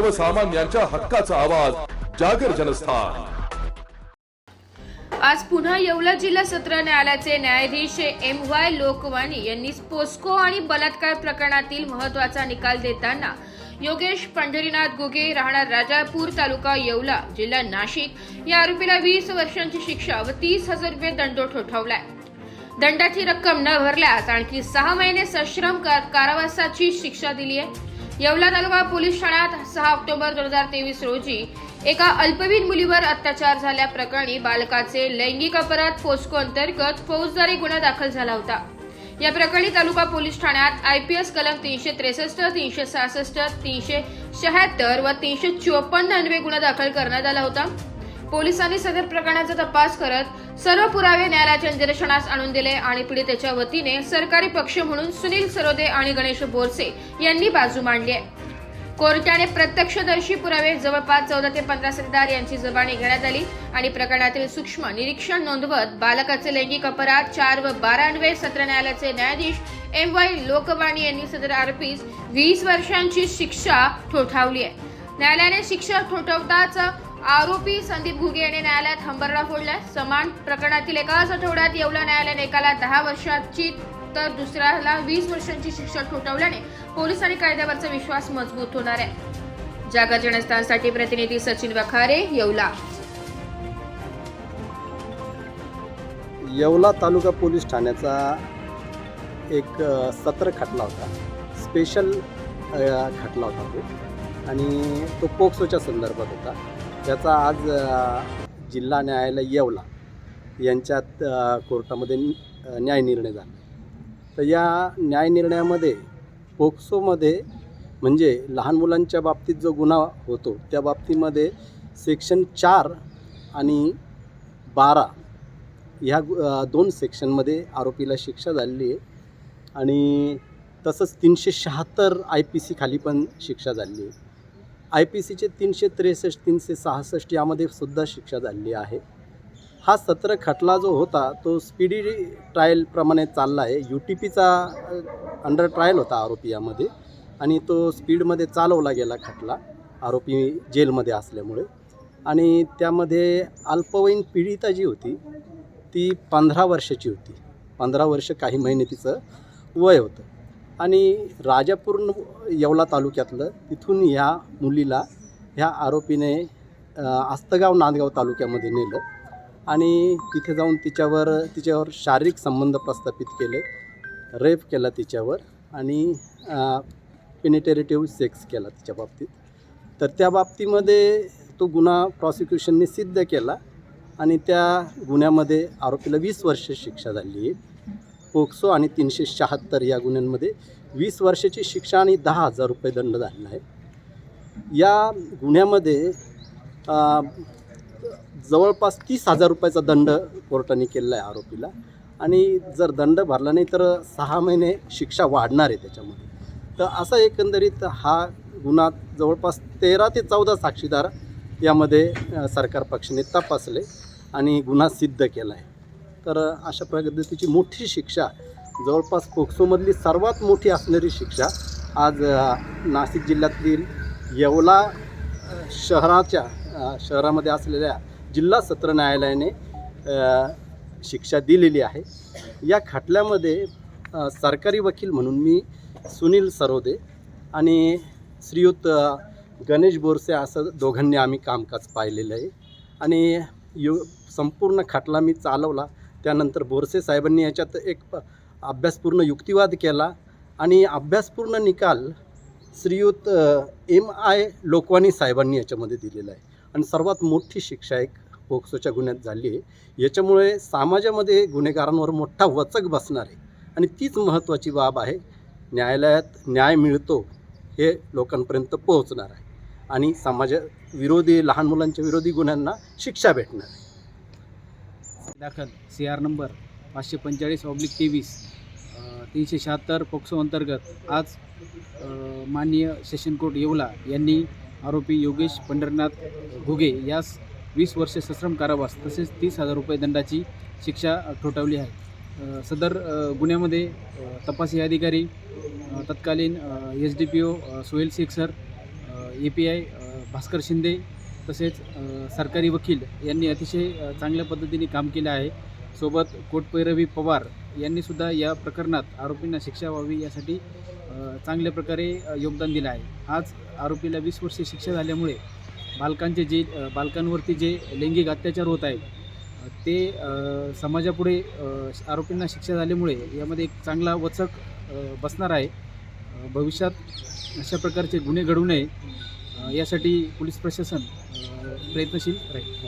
सर्वसामान्यांच्या हक्काचा आवाज जागर जनस्थान. आज पुन्हा येवला जिल्हा सत्र न्यायालयाचे न्यायाधीश एम वाय लोकवाणी यांनी पोस्को आणि बलात्कार प्रकरणातील महत्त्वाचा निकाल देताना योगेश पंढरीनाथ गुगे राहणार राजापूर तालुका येवला जिल्हा नाशिक. या आरोपीला वीस वर्षांची शिक्षा व तीस हजार रुपये दंड ठोठावलाय. दंडाची रक्कम न भरल्यास आणखी सहा महिने सश्रम कारावासाची शिक्षा दिली आहे येवला तालुका पोलीस ठाण्यात सहा ऑक्टोबर दोन हजार तेवीस रोजी एका अल्पवयीन मुलीवर अत्याचार झाल्याप्रकरणी बालकाचे लैंगिक अपराध पोस्को अंतर्गत फौजदारी गुन्हा दाखल झाला होता. या प्रकरणी तालुका पोलीस ठाण्यात आय पी एस कलम तीनशे त्रेसष्ट तीनशे सहासष्ट तीनशे शहात्तर व तीनशे चोपन्न अन्वे गुन्हा दाखल करण्यात आला होता. पोलिसांनी सदर प्रकरणाचा तपास करत सर्व पुरावे न्यायालयाच्या निदर्शनास आणून दिले आणि पीडितेच्या वतीने सरकारी पक्ष म्हणून सुनील सरोदे आणि गणेश बोरसे यांनी बाजू मांडली आहे. कोर्टाने प्रत्यक्षदर्शी पुरावे जवळपास चौदा ते पंधरा सत्तार यांची जबानी घेण्यात आली आणि प्रकरणातील सूक्ष्म निरीक्षण नोंदवत बालकाचे लैंगिक अपराध चार व बारा सत्र न्यायालयाचे न्यायाधीश एम वाय लोकवाणी यांनी सदर आरोपीस वीस वर्षांची शिक्षा ठोठावली आहे. न्यायालयाने शिक्षा ठोठवताच आरोपी संदीप घुगे याने न्यायालयात हंबरडा फोडलाय. समान प्रकरणातील एकाच आठवड्यात येवला न्यायालयाने एकाला दहा वर्षाची तर दुसऱ्याला वीस वर्षांची शिक्षा ठोठावल्याने पोलीस आणि कायद्यावरचा विश्वास मजबूत होणार आहे. जागा जनस्थानसाठी प्रतिनिधी सचिन वखारे येवला. येवला तालुका पोलीस ठाण्याचा एक सत्र खटला होता. स्पेशल खटला होता तो. आणि तो पोक्सोच्या संदर्भात होता. त्याचा आज जिल्हा न्यायालय येवला. यांच्यात कोर्टामध्ये न्याय निर्णय न्यायनिर्णय झाला. तर या न्यायनिर्णयामध्ये पोक्सोमध्ये म्हणजे लहान मुलांच्या बाबतीत जो गुन्हा होतो त्या बाबतीमध्ये सेक्शन चार आणि बारा ह्या दोन सेक्शनमध्ये आरोपीला शिक्षा झालेली आहे. आणि तसंच तीनशे शहात्तर आय पी सी खाली पण शिक्षा झालेली आहे. आय पी सीचे तीनशे त्रेसष्ट तीनशे सहासष्ट यामध्ये सुद्धा शिक्षा झालेली आहे. हा सत्र खटला जो होता तो स्पीडी ट्रायलप्रमाणे चालला आहे. यू टी पीचा अंडर ट्रायल होता आरोपी यामध्ये आणि तो स्पीडमध्ये चालवला गेला खटला आरोपी जेलमध्ये असल्यामुळे. आणि त्यामध्ये अल्पवयीन पीडिता जी होती ती पंधरा वर्षाची होती. पंधरा वर्ष काही महिने तिचं वय होतं. आणि राजापूर येवला तालुक्यातलं तिथून ह्या मुलीला ह्या आरोपीने आस्तगाव नांदगाव तालुक्यामध्ये नेलं आणि तिथे जाऊन तिच्यावर तिच्यावर शारीरिक संबंध प्रस्थापित केले रेप केला तिच्यावर आणि पेनिटेरेटिव्ह सेक्स केला तिच्या बाबतीत. तर त्या बाबतीमध्ये तो गुन्हा प्रॉसिक्युशनने सिद्ध केला आणि त्या गुन्ह्यामध्ये आरोपीला वीस वर्ष शिक्षा झाली. आहे पोक्सो आणि तीनशे शहात्तर या गुन्ह्यांमध्ये वीस वर्षाची शिक्षा आणि दहा हजार रुपये दंड झालेला आहे. या गुन्ह्यामध्ये जवळपास तीस हजार रुपयाचा दंड कोर्टाने केलेला आहे आरोपीला. आणि जर दंड भरला नाही तर सहा महिने शिक्षा वाढणार आहे त्याच्यामध्ये. तर असा एकंदरीत हा गुन्हा जवळपास तेरा ते चौदा साक्षीदार यामध्ये सरकार पक्षाने तपासले आणि गुन्हा सिद्ध केला आहे. तर अशा पद्धतीची मोठी शिक्षा जवळपास पोक्सोमधली सर्वात मोठी असणारी शिक्षा आज नाशिक जिल्ह्यातील येवला शहराच्या शहरामध्ये असलेल्या जिल्हा सत्र न्यायालयाने शिक्षा दिलेली आहे. या खटल्यामध्ये सरकारी वकील म्हणून मी सुनील सरोदे आणि श्रीयुत गणेश बोरसे असं दोघांनी आम्ही कामकाज पाहिलेलं आहे. आणि यु संपूर्ण खटला मी चालवला. त्यानंतर बोरसे साहेबांनी याच्यात एक अभ्यासपूर्ण युक्तिवाद केला आणि अभ्यासपूर्ण निकाल श्रीयुत एम आय लोकवाणी साहेबांनी याच्यामध्ये दिलेला आहे. आणि सर्वात मोठी शिक्षा एक पोक्सोच्या गुन्ह्यात झाली आहे. याच्यामुळे समाजामध्ये गुन्हेगारांवर मोठा वचक बसणार आहे. आणि तीच महत्त्वाची बाब आहे न्यायालयात न्याय मिळतो हे लोकांपर्यंत पोहोचणार आहे. आणि समाज विरोधी लहान मुलांच्या विरोधी गुन्ह्यांना शिक्षा भेटणार आहे. दाखल. सी आर नंबर पाचशे पंचेचाळीस ऑब्लिक तेवीस तीनशे शहात्तर पोक्सो अंतर्गत आज माननीय सेशन कोर्ट येवला यांनी आरोपी योगेश पंढरनाथ घुगे यास वीस वर्षे सश्रम कारावास तसेच तीस हजार रुपये दंडाची शिक्षा ठोठावली आहे. सदर गुन्ह्यामध्ये तपासी अधिकारी तत्कालीन S D P O Suhail Shaikh sir A P I Bhaskar Shinde तसेच सरकारी वकील यांनी अतिशय चांगल्या पद्धतीने काम केलं आहे. सोबत कोटपैरवी पवार यांनीसुद्धा या प्रकरणात आरोपींना शिक्षा व्हावी यासाठी चांगल्या प्रकारे योगदान दिलं आहे. आज आरोपीला वीस वर्षे शिक्षा झाल्यामुळे बालकांचे जे बालकांवरती जे लैंगिक अत्याचार होत आहेत ते समाजापुढे आरोपींना शिक्षा झाल्यामुळे यामध्ये एक चांगला वचक बसणार आहे. भविष्यात अशा प्रकारचे गुन्हे घडू नये. यासाठी पोलीस प्रशासन प्रयत्नशील राहील.